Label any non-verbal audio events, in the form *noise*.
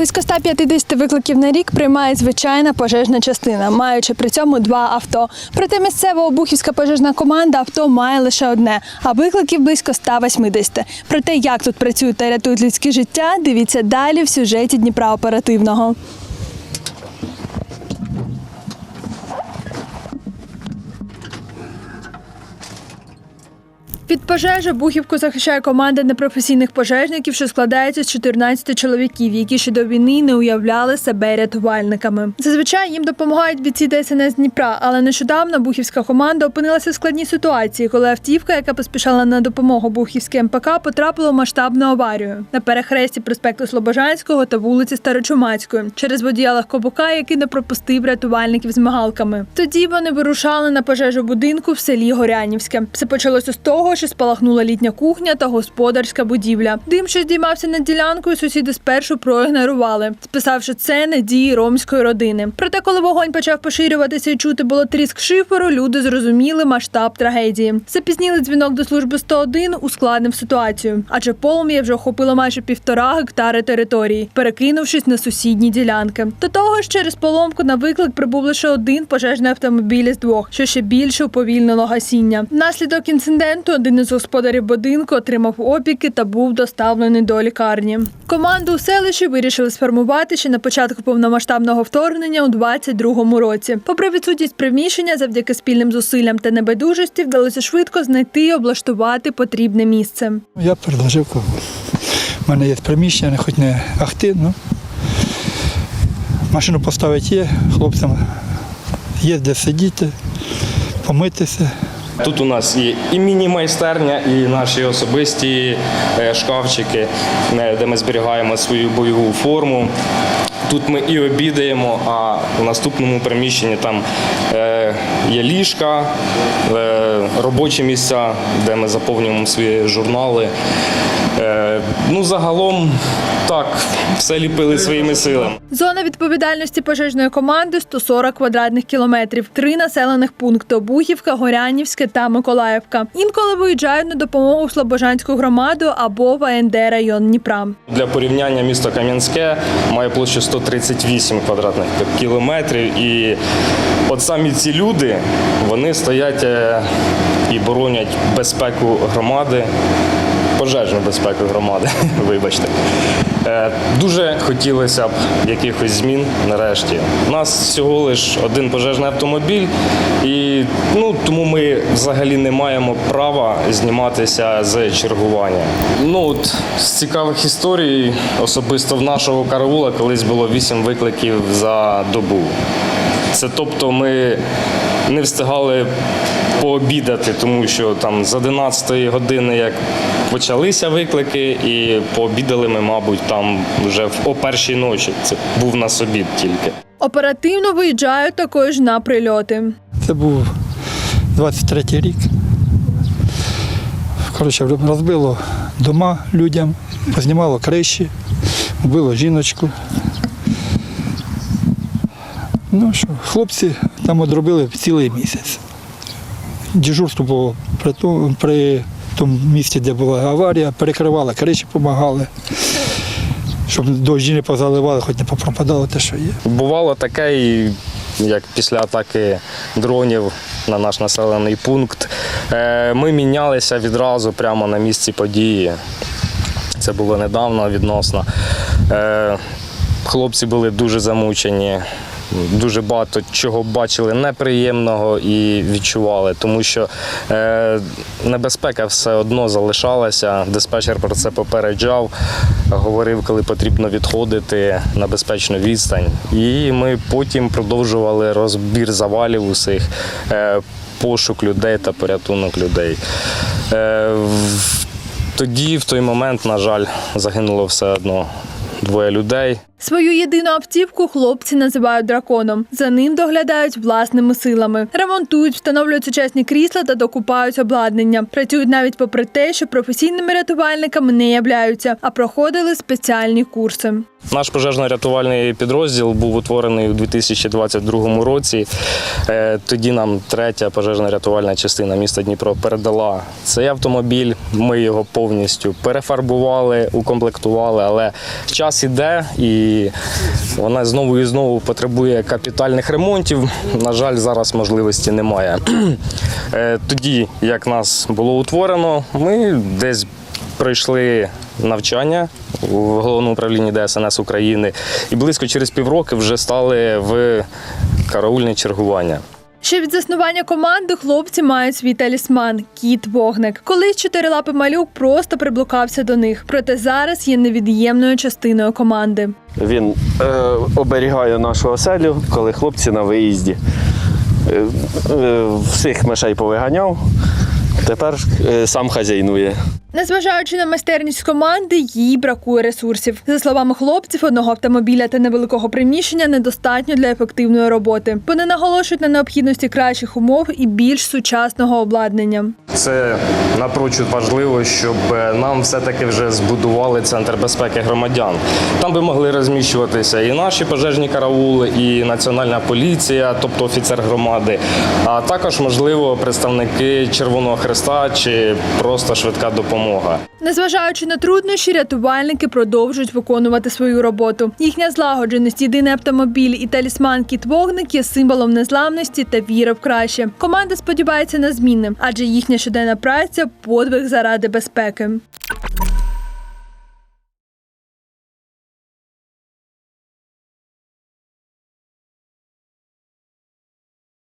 Близько 150 викликів на рік приймає звичайна пожежна частина, маючи при цьому два авто. Проте місцева обухівська пожежна команда авто має лише одне, а викликів близько 180. Про те, як тут працюють та рятують людське життя, дивіться далі в сюжеті Дніпра оперативного. Від пожежі Бухівку захищає команда непрофесійних пожежників, що складається з 14 чоловіків, які ще до війни не уявляли себе рятувальниками. Зазвичай їм допомагають бійці ДСНС Дніпра, але нещодавно бухівська команда опинилася в складній ситуації, коли автівка, яка поспішала на допомогу Бухівській МПК, потрапила в масштабну аварію на перехресті проспекту Слобожанського та вулиці Старочумацької через водія легкобука, який не пропустив рятувальників з мигалками. Тоді вони вирушали на пожежу будинку в селі Горянівське. Все почалося з того, що спалахнула літня кухня та господарська будівля. Дим, що здіймався над ділянкою, сусіди спершу проігнорували, списавши це на дії ромської родини. Проте, коли вогонь почав поширюватися і чути було тріск шиферу, люди зрозуміли масштаб трагедії. Запізнілий дзвінок до служби 101 ускладнив ситуацію, адже полум'я вже охопило майже півтора гектари території, перекинувшись на сусідні ділянки. До того ж, через поломку на виклик прибув лише один пожежний автомобіль із двох, що ще більше уповільнило гасіння. Внаслідок інциденту один із господарів будинку отримав опіки та був доставлений до лікарні. Команду у селищі вирішили сформувати ще на початку повномасштабного вторгнення у 22-му році. Попри відсутність приміщення, завдяки спільним зусиллям та небайдужості вдалося швидко знайти і облаштувати потрібне місце. Я предложив, в мене є приміщення, хоч не ахти, ну. Машину поставити є, хлопцям є де сидіти, помитися. Тут у нас є і міні-майстерня, і наші особисті е, шкафчики, е, де ми зберігаємо свою бойову форму. Тут ми і обідаємо, а в наступному приміщенні там е, є ліжка, робочі місця, де ми заповнюємо свої журнали. Е, ну, загалом так, все ліпили своїми силами. Зона відповідальності пожежної команди 140 квадратних кілометрів, три населених пункти Обухівка, Горянівське та Миколаївка. Інколи виїжджають на допомогу в Слобожанську громаду або в АНД район Дніпра. Для порівняння місто Кам'янське має площу 138 квадратних кілометрів. І от самі ці люди вони стоять е, і боронять безпеку громади, пожежну безпеку громади, *laughs* вибачте. Е, Дуже хотілося б якихось змін нарешті. У нас всього лише один пожежний автомобіль, і ну, тому ми взагалі не маємо права зніматися з чергування. Ну, от, з цікавих історій, особисто в нашого караула колись було 8 викликів за добу. Це тобто ми не встигали пообідати, тому що там з 11 години, як почалися виклики, і пообідали ми, мабуть, там вже о першій ночі. Це був нас обід тільки. Оперативно виїжджають також на прильоти. Це був 23-й рік. Коротше, розбило дома людям, познімало криші, вбило жіночку. Ну що, хлопці там одробили цілий місяць. Дежурство було при тому, при тому місці, де була аварія, перекривали криші, допомагали, щоб дощі не позаливали, хоч не попропадало те, що є. Бувало таке, як після атаки дронів на наш населений пункт. е, Ми мінялися відразу прямо на місці події. Це було недавно відносно. Е, Хлопці були дуже замучені. Дуже багато чого бачили неприємного і відчували, тому що е, небезпека все одно залишалася. Диспетчер про це попереджав, говорив, коли потрібно відходити на безпечну відстань. І ми потім продовжували розбір завалів усіх, е, пошук людей та порятунок людей. Е, тоді, в той момент, на жаль, загинуло все одно двоє людей. Свою єдину автівку хлопці називають драконом. За ним доглядають власними силами, ремонтують, встановлюють сучасні крісла та докупають обладнання. Працюють навіть попри те, що професійними рятувальниками не являються, а проходили спеціальні курси. Наш пожежно-рятувальний підрозділ був утворений у 2022 році. Е, Тоді нам третя пожежно-рятувальна частина міста Дніпро передала цей автомобіль. Ми його повністю перефарбували, укомплектували, але час іде і вона знову і знову потребує капітальних ремонтів. На жаль, зараз можливості немає. *clears throat* Е, Тоді, як нас було утворено, ми десь пройшли навчання в головному управлінні ДСНС України і близько через півроку вже стали в караульне чергування. Ще від заснування команди хлопці мають свій талісман кіт вогник. Колись чотирилапий малюк просто приблукався до них, проте зараз є невід'ємною частиною команди. Він е, оберігає нашу оселю, коли хлопці на виїзді. Е, е, всіх мишей повиганяв, тепер е, сам хазяйнує. Незважаючи на майстерність команди, їй бракує ресурсів. За словами хлопців, одного автомобіля та невеликого приміщення недостатньо для ефективної роботи. Вони наголошують на необхідності кращих умов і більш сучасного обладнання. Це напрочуд важливо, щоб е, нам все-таки вже збудували центр безпеки громадян. Там би могли розміщуватися і наші пожежні караули, і національна поліція, тобто офіцер громади, а також, можливо, представники Червоного Хреста чи просто швидка допомога. Незважаючи на труднощі, рятувальники продовжують виконувати свою роботу. Їхня злагодженість, єдиний автомобіль і талісман кіт вогник є символом незламності та віри в краще. Команда сподівається на зміни, адже їхня щоденна праця подвиг заради безпеки.